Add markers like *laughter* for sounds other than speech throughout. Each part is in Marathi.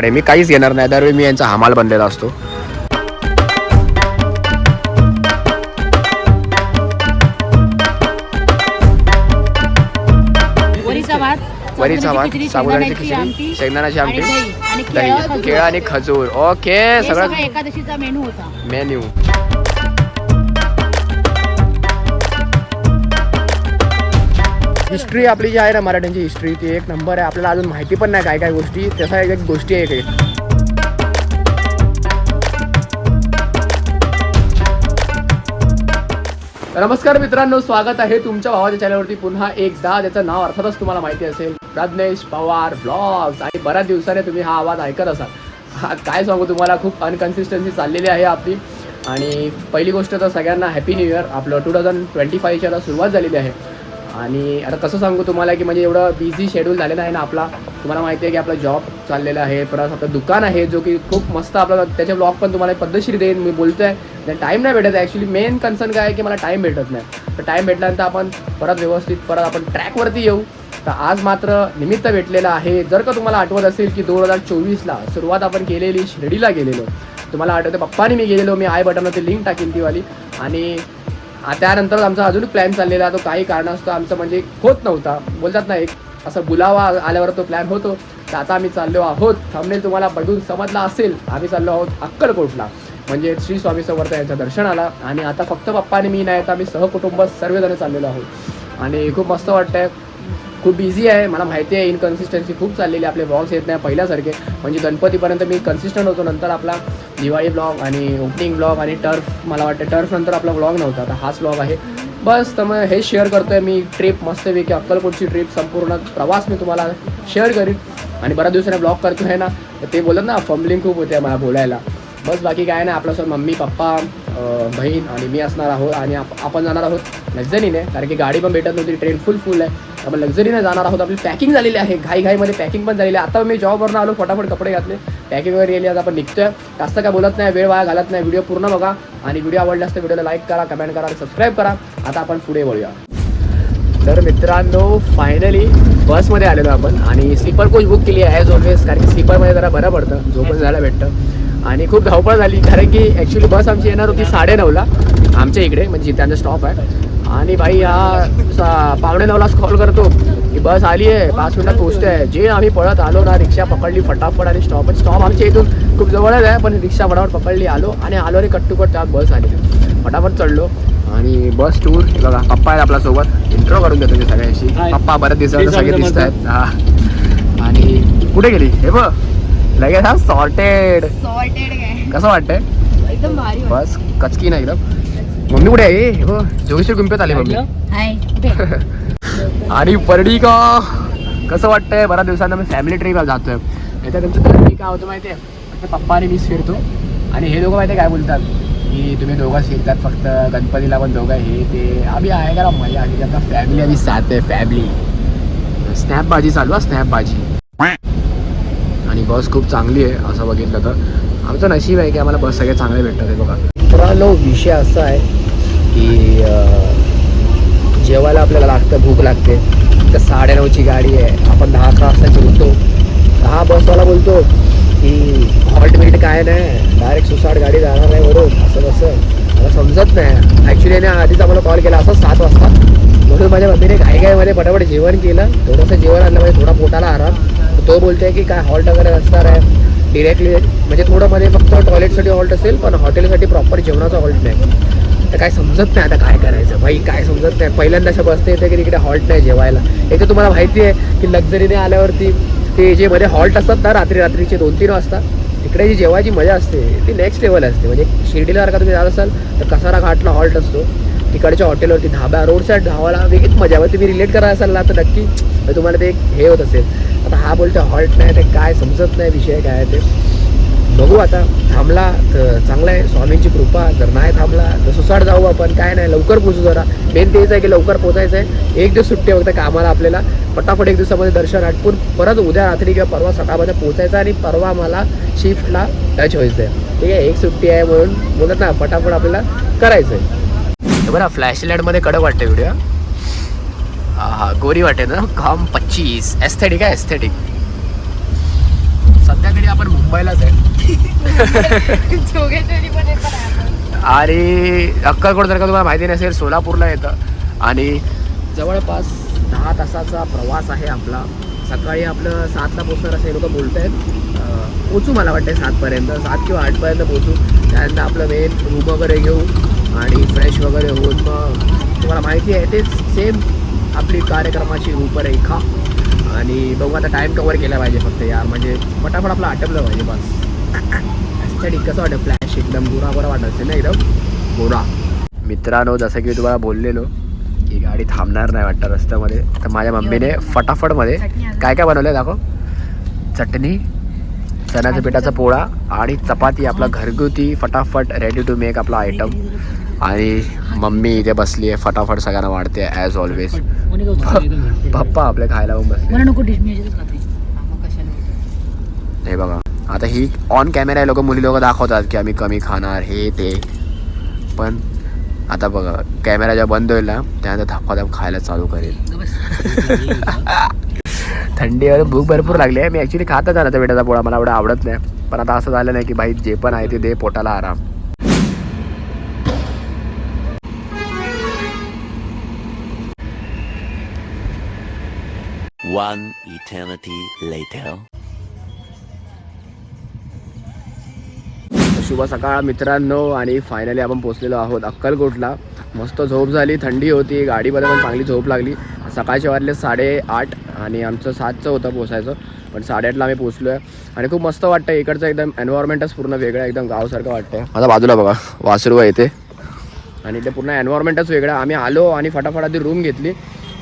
अरे मी काहीच घेणार नाही. दरवेळी मी यांचा हमाल बनलेला असतो. वरीचा भात साबुदाण्याची खिचडी शेंगदाण्याची आणि आमटी दही आणि केळं, दही खजूर. केळं आणि खजूर. ओके सगळं सगळं एकादशीचा मेनू होता. मेन्यू. हिस्ट्री आपली जी आहे ना मराठ्यांची हिस्ट्री ती एक नंबर आहे. आपल्याला अजून माहिती पण नाही काय काय गोष्टी. तसा एक गोष्टी आहे काही नमस्कार मित्रांनो स्वागत आहे तुमच्या भावाच्या चॅनलवरती पुन्हा एकदा त्याचं नाव अर्थातच तुम्हाला माहिती असेल प्रज्ञेश पवार ब्लॉग्स आणि बऱ्याच दिवसाने तुम्ही हा आवाज ऐकत असाल. हा काय सांगू तुम्हाला खूप अनकन्सिस्टन्सी चाललेली आहे आपली. आणि पहिली गोष्ट तर सगळ्यांना हॅपी न्यू इयर आपलं टू थाउजंड ट्वेंटी फाईव्हची सुरुवात झालेली आहे. आणि आता कसं सांगू तुम्हाला की म्हणजे एवढं बिझी शेड्यूल झालेलं आहे ना आपला. तुम्हाला माहिती आहे की आपला जॉब चाललेला आहे परत आपलं दुकान आहे जो की खूप मस्त आपला त्याचे ब्लॉग पण तुम्हाला पद्धतशीर देईन मी बोलतो आहे टाईम नाही भेटत ॲक्च्युली मेन कन्सर्न काय आहे की मला टाईम भेटत नाही. तर टाईम भेटल्यानंतर आपण परत व्यवस्थित परत आपण ट्रॅकवरती येऊ. तर आज मात्र निमित्त भेटलेलं आहे. जर का तुम्हाला आठवत असेल की दोन हजार चोवीसला सुरुवात आपण केलेली शिर्डीला गेलेलो. तुम्हाला आठवतं पप्पाने मी गेलेलो. मी आय बटनवरती लिंक टाकेन ती वाली. आणि त्यानंतर आमचा अजून प्लॅन चाललेला तो काही कारणास्तव आमचं म्हणजे होत नव्हता. बोलतात ना एक असं बुलावा आल्यावर तो प्लॅन होतो. तर आता आम्ही चाललो आहोत. थांबणे तुम्हाला बघून समजला असेल. आम्ही चाललो आहोत अक्कलकोटला. म्हणजे श्री स्वामी समर्थ यांच्या दर्शनाला. आणि आता फक्त पप्पा आणि मी नाही तर आम्ही सहकुटुंब सर्वजण चाललेलो आहोत. आणि खूप मस्त वाटतंय. खूप बिझी आहे. मला माहिती आहे इनकन्सिस्टन्सी खूप चाललेली आपले ब्लॉग्स येत नाही पहिल्यासारखे. म्हणजे गणपतीपर्यंत मी कन्सिस्टंट होतो. नंतर आपला दिवाळी ब्लॉग आणि ओपनिंग ब्लॉग आणि टर्फ मला वाटतं टर्फ नंतर आपला ब्लॉग नव्हता. आता हाच ब्लॉग आहे. बस तर मग हे शेअर करतो आहे मी. ट्रिप मस्तपैकी अक्कलकोटची ट्रिप संपूर्ण प्रवास मी तुम्हाला शेअर करीन. आणि बऱ्याच दिवसाने ब्लॉग करतो आहे ना तर ते बोलत ना फंबलिंग खूप होते मला बोलायला. बस बाकी काय नाही आपल्यासोबत मम्मी पप्पा बहीण आणि मी असणार आहोत आणि आप- आपण जाणार आहोत लक्झरीने. कारण की गाडी पण भेटत नव्हती ट्रेन फुल फुल आहे. आपण लक्झरीने जाणार आहोत. आपली पॅकिंग झालेली आहे. घाई घाईमध्ये पॅकिंग पण झालेली आहे. आता मी जॉबवरून आलो फटाफट कपडे घातले. पॅकिंग वगैरे गेली आता आपण निघतोय. जास्त काय बोलत नाही वेळ वाया घालत नाही. व्हिडिओ पूर्ण बघा. आणि व्हिडिओ आवडल्यास तर व्हिडिओला लाईक करा कमेंट करा आणि सबस्क्राईब करा. आता आपण पुढे वळूया. तर मित्रांनो फायनली बसमध्ये आलेलो आपण. आणि स्लीपर कोच बुक केली आहे ॲज ऑलवेज कारण की स्लीपरमध्ये जरा बरं पडतं. झोपच जायला भेटतं. आणि खूप धावपळ झाली कारण की ॲक्च्युली बस आमची येणार होती साडेनऊला. आमच्या इकडे म्हणजे जिथे आमचा स्टॉप आहे. आणि भाई हा पावणे नऊलाच कॉल करतो की बस आली आहे पाच मिनिटात पोहोचते आहे जे आम्ही पळत आलो ना रिक्षा पकडली फटाफट आणि स्टॉप स्टॉप आमच्या इथून खूप जवळच आहे पण रिक्षा फटाफट पकडली आलो आणि आलो रे कट टू कट त्यात बस आली. फटाफट चढलो. आणि बस टूर बघा पप्पा आहेत आपल्यासोबत. इंट्रो करून देतो मी सगळ्यांशी. पप्पा बऱ्याच दिवसात Please सगळे दिसत आहेत हा. आणि कुठे गेली? हे बघ. लगेच हा सॉर्टेड सॉल्टेड काय कसं वाटतंय एकदम भारी बस कचकी नाही एकदम मम्मी कुठे आहे हे जोगेश्वर गुंपेत आली मम्मी। हाय *laughs* आणि परडी का। कसं वाटतंय बऱ्याच दिवसांना मी फॅमिली ट्रिपला जातोय याच्यात तुमचं दरवेळी काय होतं माहिती आहे पप्पा आणि मीच फिरतो आणि हे दोघं माहिती काय बोलतात? की तुम्ही दोघं फिरतात फक्त गणपतीला पण दोघं हे ते. आम्ही आहे का मज़ा आता फॅमिली आम्ही साथ आहे फॅमिली स्नॅप भाजी चालू आहे स्नॅप भाजी आणि बस खूप चांगली आहे असं बघितलं तर. आमचं नशीब आहे की आम्हाला बस सगळे चांगले भेटतात ते बघा. मित्रांनो विषय असा आहे की जेवायला आपल्याला लागतं भूक लागते. तर साडेनऊची गाडी आहे. आपण दहा अकरा वाजता जेवतो दहा बसवाला बोलतो की हॉल्ट मिनिट काय नाही डायरेक्ट सुसाट गाडी जाणार नाही वरून असं कसं मला समजत नाही. ॲक्च्युली याने आधीच आम्हाला कॉल केला असं सात वाजता. म्हणून माझ्या मम्मीने घाई घाईमध्ये पटापट जेवण केलं. थोडंसं जेवण आणलं म्हणजे थोडा पोटाला आराम. तो बोलते आहे की काय हॉल्ट वगैरे असणार आहे. डिरेक्टली म्हणजे थोडं मध्ये फक्त टॉयलेटसाठी हॉल्ट असेल पण हॉटेलसाठी प्रॉपर जेवणाचा हॉल्ट नाही. तर काय समजत नाही आता काय करायचं. भाई काय समजत नाही. पहिल्यांदा अशा बसते येते की तिकडे हॉल्ट नाही जेवायला. एक तर तुम्हाला माहिती आहे की लक्झरीने आल्यावरती ते जे मध्ये हॉल्ट असतात ना रात्री रात्रीचे दोन तीन वाजता तिकडे जी जेवायची मजा असते ती नेक्स्ट लेवल असते. म्हणजे शिर्डीला जर का तुम्ही जात असाल तर कसारा घाटला हॉल्ट असतो. तिकडच्या हॉटेलवरती धाबा रोड साईड धावाला वेगळीच मजा. आहे तुम्ही रिलेट करा असाल ना तर नक्की तुम्हाला ते एक हे होत असेल. आता हा बोलतो हॉल्ट नाही ते काय समजत नाही विषय काय आहे ते. बघू आता थांबला तर चांगला आहे. स्वामींची कृपा जर नाही थांबला तर सुसाट जाऊ आपण. काय नाही लवकर पोचू जरा. मेन तेच आहे की लवकर पोचायचं आहे. एक दिवस सुट्टी आहे फक्त कामाला आपल्याला. फटाफट एक दिवसामध्ये दर्शन आटपून परत उद्या रात्री किंवा परवा सकाळमध्ये पोचायचं आणि परवा मला शिफ्टला टच व्हायचं आहे. ठीक आहे एक सुट्टी आहे म्हणून बोलत ना फटाफट आपल्याला करायचं आहे. बरं फ्लॅश लाईटमध्ये कडक वाटते व्हिडिओ हा हा गोरी वाटे ना. काम पच्चीस. एस्थेटिक आहे एस्थेटिक सध्या तरी आपण मुंबईलाच आहे. *laughs* आणि अक्कलकोट जर का तुम्हाला माहिती नसेल सोलापूरला येतं. आणि जवळपास दहा तासाचा प्रवास आहे आपला. सकाळी आपलं सातला पोचणार असे लोक बोलत आहेत पोचू मला वाटते सातपर्यंत. सात किंवा आठपर्यंत पोचू. त्यानंतर आपलं मेन रूम वगैरे घेऊ. आणि फ्रेश वगैरे होऊन मग तुम्हाला माहिती आहे तेच सेम आपली कार्यक्रमाची रूपरेखा. आणि बघू आता टाईम कवर केला पाहिजे फक्त यार म्हणजे फटाफट आपलं आटपलं पाहिजे बस. ॲस्थेटिक कसं वाटतं? फ्लॅश एकदम गोरा गोरा वाटत असेल ना एकदम? गोरा. मित्रांनो जसं की तुम्हाला बोललेलो ही गाडी थांबणार नाही वाटतं रस्त्यामध्ये. तर माझ्या मम्मीने फटाफटमध्ये काय काय बनवलं दाखव. चटणी चण्याच्या पिठाचा पोळा आणि चपाती आपला घरगुती फटाफट रेडी टू मेक आपला आयटम आणि मम्मी इथे बसली आहे फटाफट सगळ्यांना वाढते ॲज ऑलवेज पप्पा आपले खायला हा, बघा. आता ही ऑन कॅमेरा लोक मुली लोक दाखवतात की आम्ही कमी खाणार हे ते. पण आता बघा कॅमेरा जेव्हा बंद होईल ना त्यानंतर धपाधप खायला चालू करेल. *laughs* थंडी आहे भूक भरपूर लागली आहे. मी ॲक्च्युली खातच त्या बेटाचा पोळा. मला एवढं आवडत नाही. पण आता असं झालं नाही की भाई जे पण आहे ते दे पोटाला आराम. One eternity later. शुभ सकाळ मित्रांनो आणि फायनली आपण पोचलेलो आहोत अक्कलकोटला. मस्त झोप झाली थंडी होती गाडीमध्ये पण चांगली झोप लागली. सकाळचे वाजले साडेआठ आणि आमचं सातचं होतं पोचायचं पण साडेआठला आम्ही पोचलो आहे आणि खूप मस्त वाटतं इकडचं एकदम एन्व्हायरमेंटच पूर्ण वेगळं एकदम गावसारखं वाटतं माझा बाजूला बघा वासरू आहे इथे. आणि ते पूर्ण एन्व्हायरमेंटच वेगळं. आम्ही आलो आणि फटाफट आधी रूम घेतली.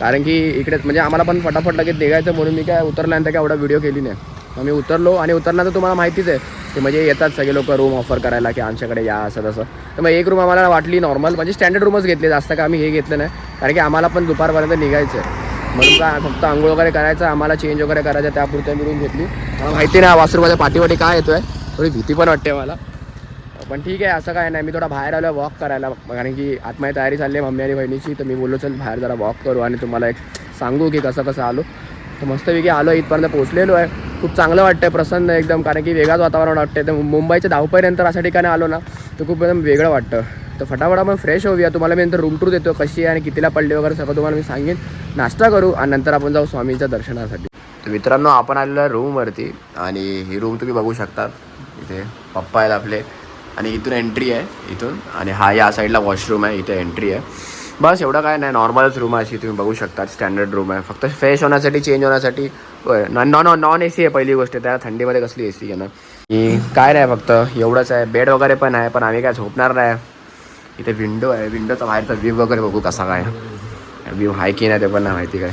कारण की इकडे म्हणजे आम्हाला पण फटाफट लगेच निघायचं म्हणून मी काय उतरल्यानंतर काय एवढा व्हिडिओ केली नाही. मग मी उतरलो आणि उतरल्यानंतर तुम्हाला माहितीच आहे की म्हणजे येतात सगळे लोक रूम ऑफर करायला की आमच्याकडे या असं तसं. तर मग एक रूम आम्हाला वाटली नॉर्मल म्हणजे स्टँडर्ड रूमच घेतली जास्त का आम्ही हे घेतलं नाही. कारण की आम्हाला पण दुपारपर्यंत निघायचं आहे म्हणून काय फक्त आंघोळ वगैरे करायचं आम्हाला चेंज वगैरे करायचं त्यापुरतं मी रूम घेतली. मला माहिती नाही वासरूमध्ये पाठीवाटी काय येतोय. थोडी भीती पण वाटते मला. पण ठीक आहे असं काय नाही. मी थोडा बाहेर आलो वॉक करायला. कारण की आतमध्ये तयारी चालली आहे मम्मी आणि बहिणीची. तर मी बोललो चल बाहेर जरा वॉक करू आणि तुम्हाला एक सांगू की कसं कसं आलो. तर मस्तपैकी आलो इथपर्यंत पोहोचलेलो आहे. खूप चांगलं वाटतं प्रसन्न एकदम. कारण की वेगळाच वातावरण वाटतं तर मुंबईच्या धावपळीनंतर अशा ठिकाणी आलो ना तर खूप एकदम वेगळं वाटतं. तर फटाफट आपण फ्रेश होऊया. तुम्हाला मी नंतर रूम टूर देतो कशी आहे आणि कितीला पडली वगैरे सगळं तुम्हाला मी सांगेन. नाश्ता करू आणि नंतर आपण जाऊ स्वामीच्या दर्शनासाठी. तर मित्रांनो आपण आलेलो आहे रूमवरती आणि ही रूम तुम्ही बघू शकता. इथे पप्पा आहेत आपले. आणि इथून एंट्री आहे इथून. आणि हा या साईडला वॉशरूम आहे इथे एंट्री आहे. बस एवढं काय नाही नॉर्मलच रूम आहे अशी तुम्ही बघू शकता स्टँडर्ड रूम आहे. फक्त फ्रेश होण्यासाठी चेंज होण्यासाठी non non non A C आहे पहिली गोष्ट त्या थंडीमध्ये कसली ए सी घेणार? की काय नाही फक्त एवढंच आहे. बेड वगैरे पण आहे पण आम्ही काय झोपणार नाही. इथे विंडो आहे विंडोचा बाहेरचा व्ह्यू वगैरे बघू कसा काय. व्ह्यू आहे की नाही ते पण नाही माहिती काय.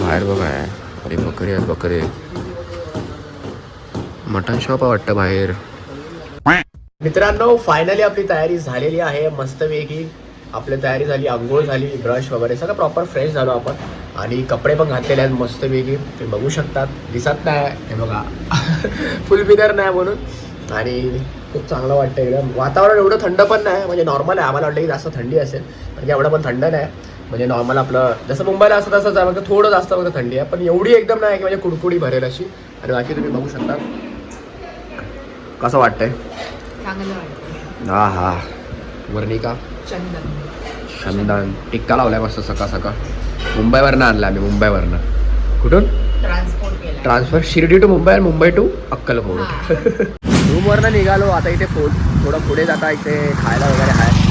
बाहेर बघा. आहे अरे बकरे आहेत बकरे मटन शॉप आहे वाटतं बाहेर. मित्रांनो फायनली आपली तयारी झालेली आहे. मस्तपैकी आपली तयारी झाली आंघोळ झाली ब्रश वगैरे सगळं प्रॉपर फ्रेश झालो आपण. आणि कपडे पण घातलेले आहेत मस्तपैकी ते बघू शकतात. दिसत नाही. हे बघा. *laughs* फुल बिदर नाही म्हणून. आणि खूप चांगलं वाटतं एकदम. वातावरण एवढं थंड पण नाही. म्हणजे नॉर्मल आहे. आम्हाला वाटतं की जास्त थंडी असेल. म्हणजे एवढं पण थंड नाही. म्हणजे नॉर्मल आपलं जसं मुंबईला असं तसंच आहे फक्त थोडं जास्त फक्त थंडी आहे. पण एवढी एकदम नाही की म्हणजे कुडकुडी भरेल अशी. आणि बाकी तुम्ही बघू शकता. कसं वाटतंय? हा हा. वर्णिका? चंदन. चंदन. टिक्का लावलाय मस्त सकाळ सकाळ. मुंबईवरनं आणला आम्ही मुंबईवरनं. कुठून? ट्रान्सफर शिर्डी टू मुंबई आणि मुंबई टू अक्कलकोट. रूमवरनं *laughs* निघालो आता इथे फूड थोडं पुढे जाता इथे खायला वगैरे आहे.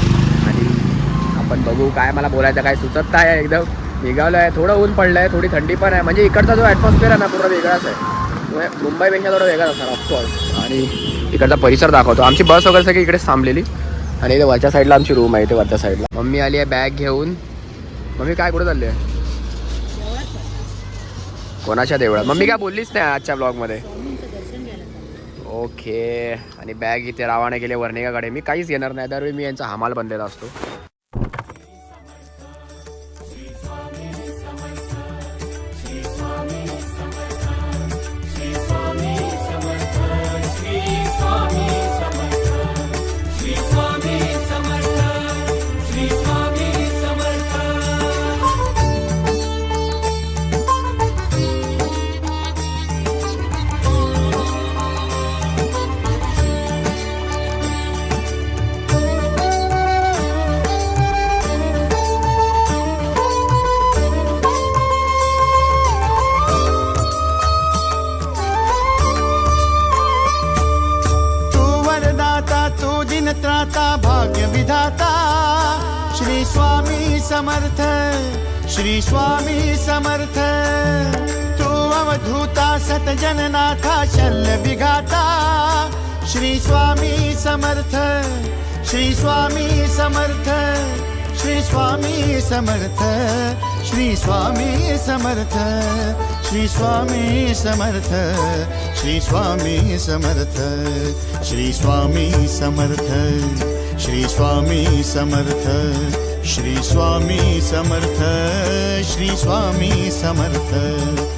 आपण बघू काय मला बोलायचं काय सुचत नाही एकदम. निघालं आहे थोडं ऊन पडलं आहे थोडी थंडी पण आहे. म्हणजे इकडचा जो ॲटमॉस्फिअर आहे ना पूर्ण वेगळाच आहे. मुंबईपेक्षा थोडं वेगळाच असणार ऑफकोर्स आणि इकडचा परिसर दाखवतो. आमची बस वगैरे सगळी इकडेच थांबलेली. आणि इथे वरच्या साईडला आमची रूम आहे इथे वरच्या साईडला मम्मी आली आहे बॅग घेऊन. मम्मी काय कुठं चालली आहे? कोणाच्या देवळात? मम्मी काय बोललीच नाही आजच्या ब्लॉगमध्ये ओके आणि बॅग इथे रावाने गेले वर्णिकाकडे मी काहीच घेणार नाही. दरवेळी मी यांचा हमाल बनलेला असतो. सतजननाथा शल्य विघाता श्री स्वामी समर्थ श्री स्वामी समर्थ श्री स्वामी समर्थ श्री स्वामी समर्थ श्री स्वामी समर्थ श्री स्वामी समर्थ श्री स्वामी समर्थ श्री स्वामी समर्थ श्री स्वामी समर्थ श्री स्वामी समर्थ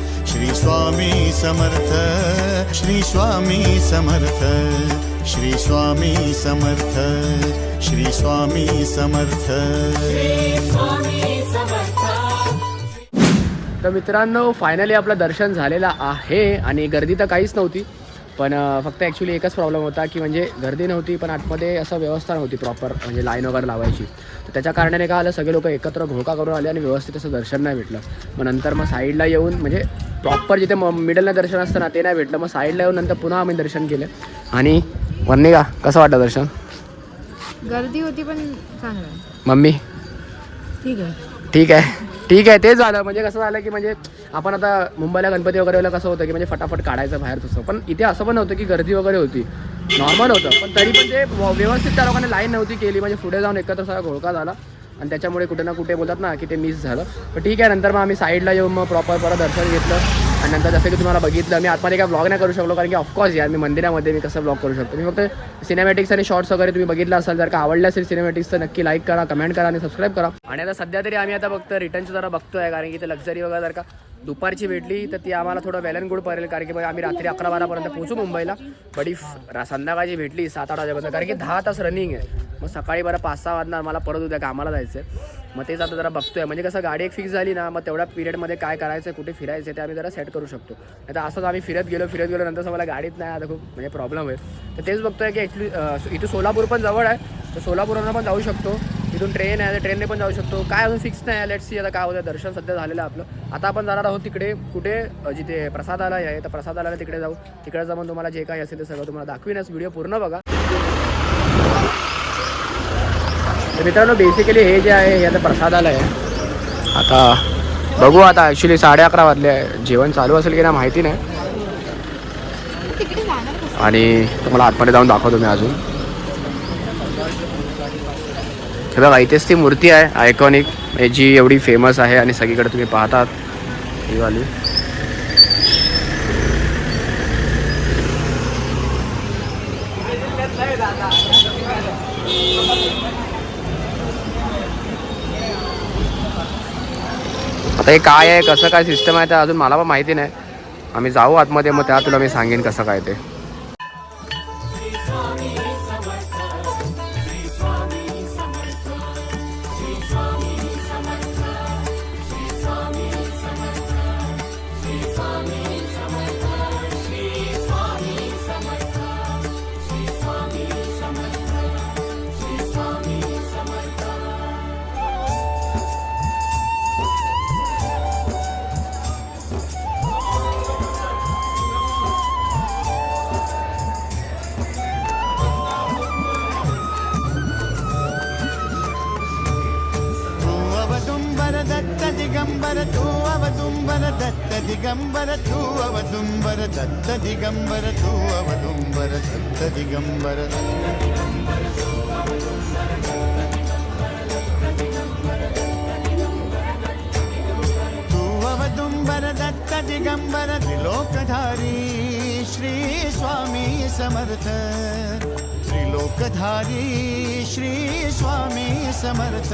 श्री स्वामी समर्थ श्री स्वामी समर्थ श्री स्वामी समर्थ श्री स्वामी समर्थ. तर मित्रांनो फायनली आपलं दर्शन झालेलं आहे आणि गर्दी तर काहीच नव्हती. पण फक्त ॲक्च्युली एकच प्रॉब्लेम होता की म्हणजे गर्दी नव्हती पण आतमध्ये असं व्यवस्था नव्हती प्रॉपर म्हणजे लाईन वगैरे लावायची. तर त्याच्या कारणाने काय आलं सगळे लोक एकत्र घोळका करून आले आणि व्यवस्थित असं दर्शन नाही भेटलं. मग नंतर मग साईडला येऊन म्हणजे प्रॉपर जिथे म मिडलला दर्शन असतं ना ते नाही भेटलं. मग साईडला येऊन नंतर पुन्हा आम्ही दर्शन केलं. आणि वन्ने का कसं वाटतं दर्शन? गर्दी होती पण चांगलं. मम्मी? ठीक आहे. ठीक आहे. ठीक आहे तेच झालं. म्हणजे कसं झालं की म्हणजे आपण आता मुंबईला गणपती वगैरे वेळेला कसं होतं की म्हणजे फटाफट काढायचं बाहेर तसं. पण इथे असं पण नव्हतं की गर्दी वगैरे होती. नॉर्मल होतं. पण तरी पण ते व्यवस्थित त्या लोकांनी लाईन नव्हती केली. म्हणजे पुढे जाऊन एकत्र सगळा घोळका झाला. आणि त्याच्यामुळे कुठे ना कुठे बोलतात ना की ते मिस झालं. पण ठीक आहे नंतर मग आम्ही साईडला येऊन मग प्रॉपर परत दर्शन घेतलं. आणि नंतर जसं की तुम्हाला बघितलं मी आतमध्ये काय ब्लॉग नाही करू शकलो कारण की ऑफकोर्स यार मी मंदिरामध्ये मी कसं ब्लॉग करू शकतो. मी फक्त सिनेमॅटिक्स आणि शॉर्ट्स वगैरे तुम्ही बघितलं असाल जर का आवडलं असेल सिनेमॅटिक्स तर नक्की लाईक करा कमेंट करा आणि सबस्क्राईब करा. आणि आता सध्या तरी आम्ही आता फक्त रिटर्नचं जरा बघतोय कारण की ते लक्झरी वगैरे जर का दुपारची भेटली तर ती आम्हाला थोडं वेल अँड गुड पडेल कारण की मग आम्ही रात्री अकरा बारापर्यंत पोहोचू मुंबईला. बट इफ संध्याकाळची भेटली सात आठ वाजेपर्यंत कारण की दहा तास रनिंग आहे. मग सकाळी बरं पाच सहा वाजणार मला परत उद्या कामाला जायचं आहे मग तेच आता जरा बघतोय. म्हणजे कसं गाडी एक फिक्स झाली ना मग तेवढ्या पिरियडमध्ये काय करायचं कुठे फिरायचं ते आम्ही जरा सेट करू शकतो. नाही तर असंच आम्ही फिरत गेलो फिरत गेलो नंतर मला गाडीत नाही आता खूप म्हणजे प्रॉब्लेम होईल तर तेच बघतोय की ॲक्च्युली इथं सोलापूर पण जवळ आहे. तर सोलापूरवरून पण जाऊ शकतो. इथून ट्रेन आहे तर ट्रेनने पण जाऊ शकतो. काय अजून फिक्स नाही आहे. लेट्स सी आता काय होतं दर्शन सध्या झालेलं आहे आपलं. आता आपण जाणार आहोत तिकडे कुठे? जिथे प्रसादाला आहे. तर प्रसादाला तिकडे जाऊ. तिकडे जाऊन तुम्हाला जे काही असेल ते सगळं तुम्हाला दाखवीनच. व्हिडिओ पूर्ण बघा. तर मित्रांनो बेसिकली हे जे आहे हे आता प्रसादालय आहे आता बघू आता ॲक्च्युली साडे अकरा वाजले आहे. जेवण चालू असेल की नाही माहिती नाही. आणि तुम्हाला आतमध्ये जाऊन दाखवतो मी अजून. हे बघा इथेच ती मूर्ती आहे आयकॉनिक जी एवढी फेमस आहे आणि सगळीकडे तुम्ही पाहतात ही वाली. आता हे काय आहे? कसं काय सिस्टम आहे? ते अजून मला पण माहिती नाही. आम्ही जाऊ आतमध्ये मग त्या तुला मी सांगेन कसं काय ते. दिगंबर तू अवदुंबर दत्त दिगंबर तू अवदुंबर दत्त दिगंबर तू अवदुंबर दत्त दिगंबर तू अवदुंबर दत्त दिगंबर त्रिलोकधारी श्री स्वामी समर्थ त्रिलोकधारी श्री स्वामी समर्थ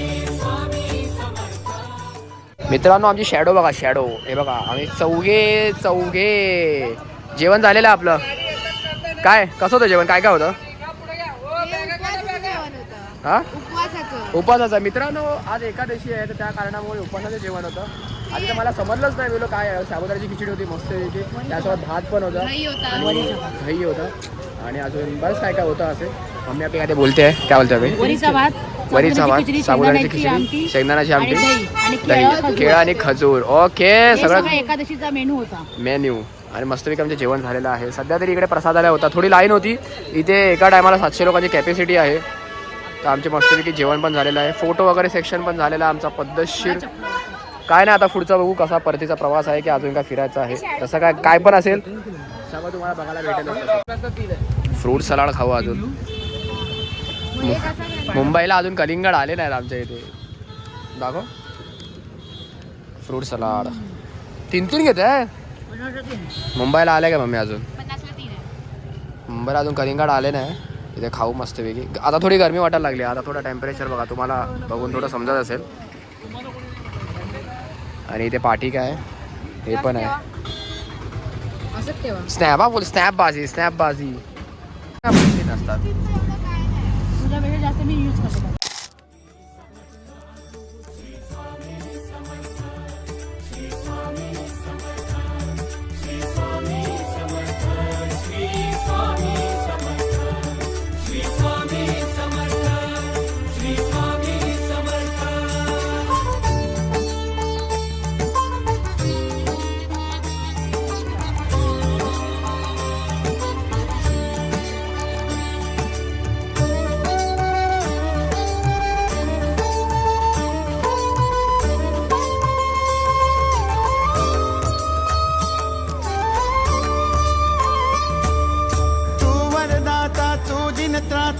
मित्रांनो आमची शॅडो बघा शॅडो हे बघा आम्ही चौघे चौघे. जेवण झालेलं आपलं. काय कसं होतं जेवण? काय काय होतं? हा? उपवासाचं. मित्रांनो आज एकादशी आहे तर त्या कारणामुळे उपवासाचं जेवण होतं. आधी तर मला समजलंच नाही बोलो काय आहे. साबुदाण्याची खिचडी होती मस्त पैकी त्यासोबत भात पण होता. होता. आणि दही होता. आणि अजून बरंच काय काय होतं असे. मम्मी आपली काय ते बोलते आहे काय बोलते भात. वरीचा भात साबुदाण्याची खिचडी शेंगदाण्याची आणि आमटी दही, केळं, आणि खजूर. ओके सगळं एकादशीचा मेनू होता. मेन्यू. आणि मस्तपैकी आमचं जेवण झालेलं आहे. सध्या तरी इकडे प्रसादालय होता. थोडी लाईन होती. इथे एका टायमाला सातशे लोकांची कॅपॅसिटी आहे. तर आमचे मस्तपैकी जेवण पण झालेलं आहे. फोटो वगैरे सेक्शन पण झालेलं आहे आमचा पद्धतशीर. काय नाही आता पुढचा बघू कसा परतीचा प्रवास आहे की अजून काय फिरायचा आहे. तसं काय काय पण असेल. सगळं तुम्हाला बघायला भेटेल. फ्रूट सलाड खाऊ अजून. मुंबईला अजून कलिंगड आले नाहीत आमच्या इथे. दाखव. Fruit salad. तीन तीन घेत आहे मुंबईला आले का मम्मी अजून? मुंबईला अजून कलिंगड आले नाही. इथे खाऊ मस्तपैकी. आता थोडी गरमी वाटायला लागली. आता थोडं टेम्परेचर बघा. तुम्हाला बघून थोडं समजत असेल. आणि इथे पाठी काय हे पण आहे. स्नॅप हा बोल. स्नॅप बाजी स्नॅप बाजी. नसतात. तुझ्यापेक्षा जास्त मी यूज करते.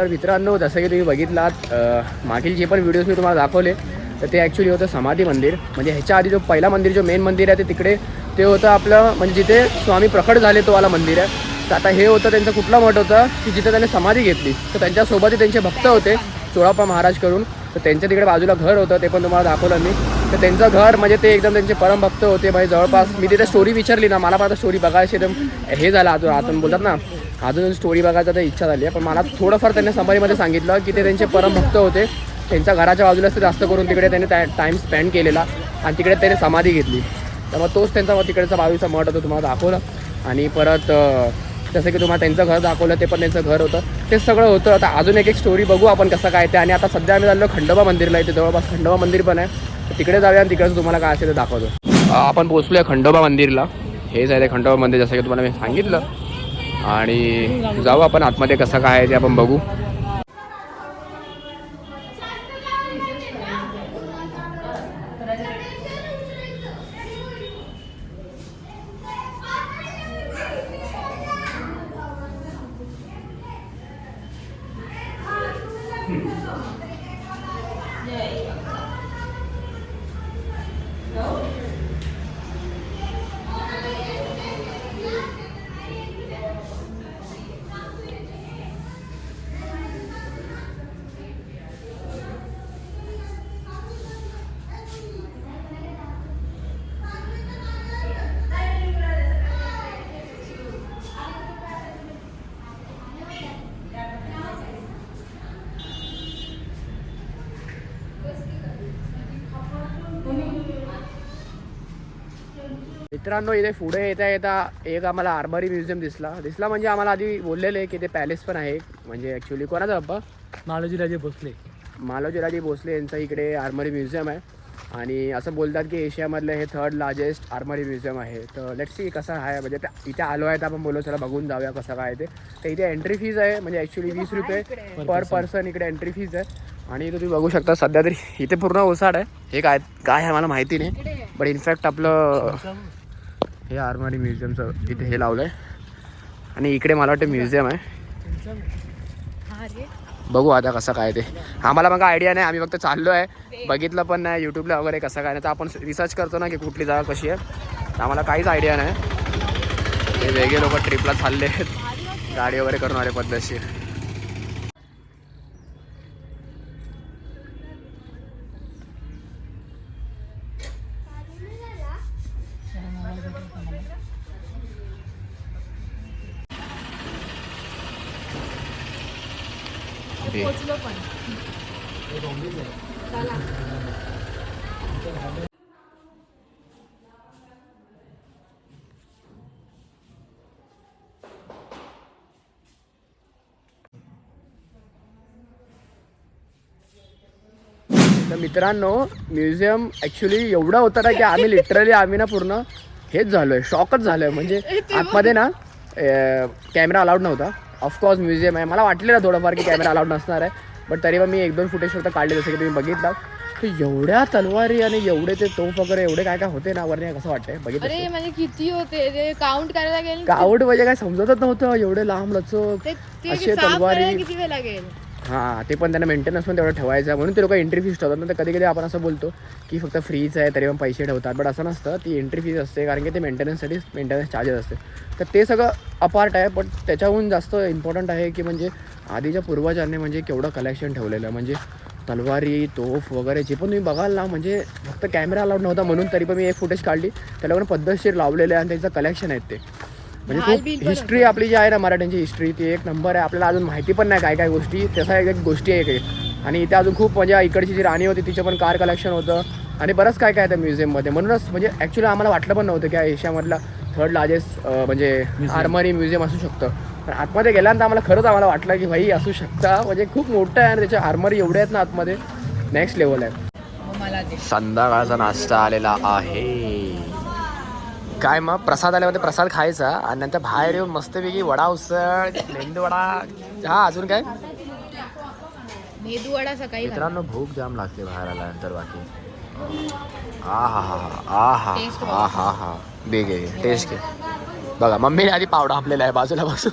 तर मित्रांनो जसं की तुम्ही बघितलात मागील जे पण व्हिडिओज मी तुम्हाला दाखवले तर ते ॲक्च्युली होतं समाधी मंदिर. म्हणजे ह्याच्या आधी जो पहिला मंदिर जो मेन मंदिर आहे ते तिकडे ते होतं आपलं म्हणजे जिथे स्वामी प्रकट झाले तो वाला मंदिर आहे. तर आता हे होतं त्यांचं कुठलं मठ होतं की जिथे त्यांनी समाधी घेतली. तर त्यांच्यासोबतही त्यांचे भक्त होते चोळाप्पा महाराज करून. तर त्यांच्या तिकडे बाजूला घर होतं ते पण तुम्हाला दाखवलं मी. तर त्यांचं घर म्हणजे ते एकदम त्यांचे परमभक्त होते म्हणजे जवळपास मी तिथे स्टोरी विचारली ना मला पण आता स्टोरी बघायची एकदम हे झालं अजून आतून बोलतात ना अजून स्टोरी बघायचं तर इच्छा झाली आहे. पण मला थोडंफार त्यांनी समरीमध्ये सांगितलं की ते त्यांचे परमभक्त होते. त्यांच्या घराच्या बाजूलाच ते जास्त करून तिकडे त्यांनी त्या टाईम स्पेंड केलेला आणि तिकडे त्यांनी समाधी घेतली. तर मग तोच त्यांचा मग तिकडचा बावीचा मठ होता तुम्हाला दाखवलं. आणि परत जसं की तुम्हाला त्यांचं घर दाखवलं ते पण त्यांचं घर होतं. ते सगळं होतं. आता अजून एक एक स्टोरी बघू आपण कसं काय ते. आणि आता सध्या आम्ही चाललो खंडोबा मंदिरला. इथे जवळपास खंडोबा मंदिर पण आहे. तिकडे जाऊया आणि तिकडचं तुम्हाला काय असेल ते दाखवतो. आपण पोहोचलो आहे खंडोबा मंदिरला. हेच आहे ते खंडोबा मंदिर जसं की तुम्हाला मी सांगितलं. आणि जाऊ आपण आतमध्ये कसं काय आहे ते आपण बघू. Ừ. Yeah. मित्रांनो इथे पुढे येता येता एक आम्हाला आर्मरी म्युझियम दिसला. दिसला म्हणजे आम्हाला आधी बोललेले की ते पॅलेस पण आहे म्हणजे ॲक्च्युली कोणाचा बाप्पा? मालोजीराजे भोसले. मालोजीराजे भोसले यांचं इकडे आर्मरी म्युझियम आहे. आणि असं बोलतात की एशियामधलं हे थर्ड लार्जेस्ट आर्मरी म्युझियम आहे. तर लेट्स सी कसं आहे. म्हणजे त्या- इथे आलो आहे तर आपण बोललो चला बघून जाऊया कसं काय ते. तर इथे एंट्री फीज आहे. म्हणजे ॲक्च्युली वीस रुपये पर पर्सन इकडे एंट्री फीज आहे. आणि इथे तुम्ही बघू शकता सध्या तरी इथे पूर्ण ओसाड आहे. हे काय काय आहे मला माहिती नाही. बट इनफॅक्ट आपलं हे आरमारी म्युझियमचं इथे हे लावलं आहे आणि इकडे मला वाटतं म्युझियम आहे. बघू आता कसं काय ते. आम्हाला मग आयडिया नाही आम्ही फक्त चाललो आहे. बघितलं पण नाही यूट्यूबला वगैरे कसं काय नाही. तर आपण रिसर्च करतो ना की कुठली जागा कशी आहे. तर आम्हाला काहीच आयडिया नाही. हे वेगळे लोक ट्रिपला चालले आहेत गाडी वगैरे करून आले पद्धतशीर. हे. तर मित्रांनो म्युझियम ॲक्च्युली एवढं होतं ना की आम्ही लिटरली आम्ही ना पूर्ण हेच झालो आहे शॉकच झालो आहे म्हणजे *laughs* आतमध्ये ना कॅमेरा अलाउड नव्हता. ऑफकोर्स म्युझियम आहे. मला वाटलेलं थोडंफार की कॅमेरा अलाउड नसणार आहे बट तरी पण मी एक दोन फुटेज फक्त काढले जसं की तुम्ही बघितलं. तर एवढ्या तलवारी आणि एवढे ते तोफ वगैरे एवढे काय काय होते ना वरने कसं वाटतंय? अरे बघितलं म्हणजे किती होते? ते काउंट करायला कावड म्हणजे काय समजतच नव्हतं एवढे लांब लचक ते ते असे साफ तलवारी. किती वेळ लागेल? हां ते पण त्यांना मेंटेनन्स पण तेवढं ठेवायचं. आहे म्हणून ते लोक एंट्री फीस ठेवतात. ना तर कधी कधी आपण असं बोलतो की फक्त फ्रीच आहे तरी पण पैसे ठेवतात. बट असं नसतं. ती एंट्री फीज असते. कारण की ते मेंटेनन्ससाठी मेंटेनन्स चार्जेस असते. तर ते सगळं अपार्ट आहे. पण त्याच्याहून जास्त इम्पॉर्टंट आहे की म्हणजे आधीच्या पूर्वजांनी म्हणजे केवढं कलेक्शन ठेवलेलं. म्हणजे तलवारी तोफ वगैरे जे पण तुम्ही बघाल ना म्हणजे फक्त कॅमेरा अलाउड नव्हता म्हणून तरी पण मी एक फुटेज काढली. त्याला पण पद्धतशीर लावलेले आहे आणि त्याचं कलेक्शन आहेत ते. म्हणजे खूप हिस्ट्री आपली जी आहे ना मराठ्यांची हिस्ट्री ती एक नंबर आहे. आपल्याला अजून माहिती पण नाही काय काय गोष्टी. तसा एक एक गोष्टी आहे एक. आणि इथे अजून खूप म्हणजे इकडची जी राणी होती तिचं पण कार कलेक्शन होतं. आणि बरंच काय काय त्या म्युझियममध्ये म्हणूनच म्हणजे ॲक्च्युली आम्हाला वाटलं पण नव्हतं की एशियामधला थर्ड लार्जेस्ट म्हणजे आर्मरी म्युझियम असू शकतं. पण आतमध्ये गेल्यानंतर आम्हाला खरंच आम्हाला वाटलं की भाई असू शकता. म्हणजे खूप मोठं आहे आणि त्याचे आर्मरी एवढे आहेत ना आतमध्ये. नेक्स्ट लेवल आहे. संध्याकाळचा नाश्ता आलेला आहे. काय मग? प्रसाद आल्यामध्ये प्रसाद खायचा आणि नंतर बाहेर येऊन मस्तपैकी वडा उसळ मेंदू वडा. हा अजून काय? मेदू वडा सकाळी. मित्रांनो भूक जाम लागते बाहेर आल्यानंतर बाकी. आ हा हा हा हा हा हा घे टेस्ट घे. बघा मम्मीने आधी पावडा आपलेला आहे बाजूला बसू?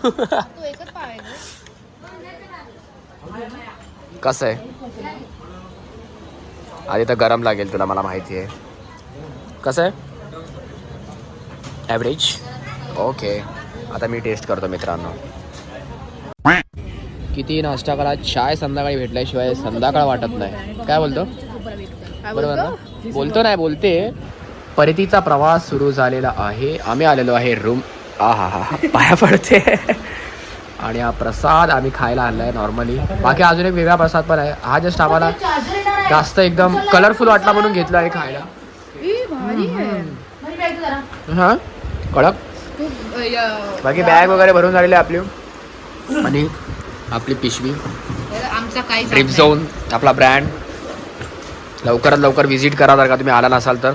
कसं आहे? आधी तर गरम लागेल तुला मला माहिती आहे. कसं आहे? ॲव्हरेज ओके आता मी टेस्ट करतो मित्रांनो. किती नाश्ता करा? चाय संध्याकाळी भेटल्याशिवाय संध्याकाळ वाटत नाही. काय बोलतो? बरोबर बोलतो? ना? बोलतो नाही बोलते. परतीचा प्रवास सुरू झालेला आहे. आम्ही आलेलो आहे रूम आ हा हा पाया पडते. आणि हा प्रसाद आम्ही खायला आणलाय नॉर्मली बाकी अजून एक वेगळा प्रसाद पण आहे. हा जस्ट आम्हाला जास्त एकदम कलरफुल वाटला म्हणून घेतला आहे खायला. आहे. हा? कडक? बाकी बॅग वगैरे भरून झालेली आहे आपली? आणि आपली पिशवी. आमचा काही ट्रिप झोन आपला ब्रँड लवकरात लवकर व्हिजिट करा जर का तुम्ही आला नसाल तर.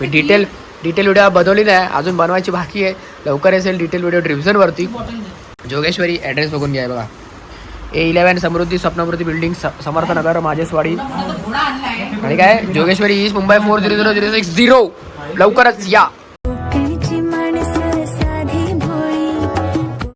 मी डिटेल डिटेल व्हिडिओ बनवली नाही अजून बनवायची बाकी आहे. लवकर असेल डिटेल व्हिडिओ ट्रिप झोनवरती जोगेश्वरी ॲड्रेस बघून घ्या बघा. ए इलेवन समृद्धी स्वप्नमृद्धी बिल्डिंग स- समर्थनगर माझेसवाडी आणि काय? Jogeshwari east Mumbai four zero zero zero six zero लवकरच या.